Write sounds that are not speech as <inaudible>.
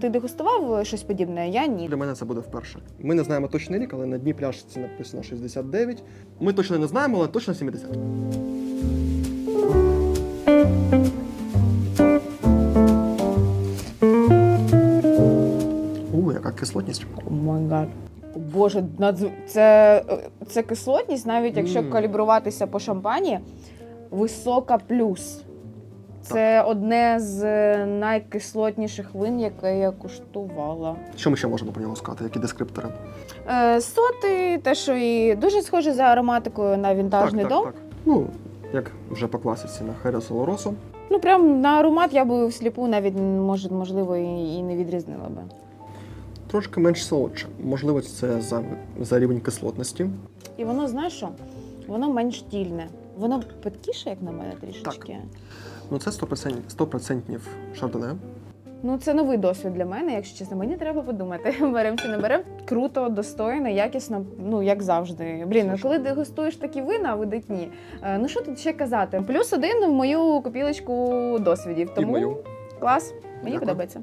Ти дегустував щось подібне? Я ні. Для мене це буде вперше. Ми не знаємо точний рік, але на дні пляшці написано 69. Ми точно не знаємо, але точно 70. У, яка кислотність. О май гад. Боже, надзв... це, це кислотність, навіть якщо Мм. калібруватися по шампані, висока плюс. Це одне з найкислотніших вин, яке я куштувала. Що ми ще можемо про нього сказати? Які дескриптори? Е, соти, те, що і дуже схоже за ароматикою на вінтажний так, дом. так, так. Ну, як вже по класиці на Херес Олоросо. Ну, прям на аромат я би всліпу навіть може, можливо і, і не відрізнила би. Трошки менш солодше. Можливо, це за, за рівень кислотності. І воно, знаєш що? Воно менш тільне. Воно питкіше, як на мене, трішечки. Ну, це 100%, 100% шардоне. Ну, це новий досвід для мене, якщо чесно. Мені треба подумати, <laughs> берем чи не берем. Круто, достойно, якісно, ну як завжди. Блін, ну, коли дегустуєш такі вина, видатні. е, Ну що тут ще казати? Плюс один в мою копілочку досвідів. Тому клас, мені Дякую. подобається.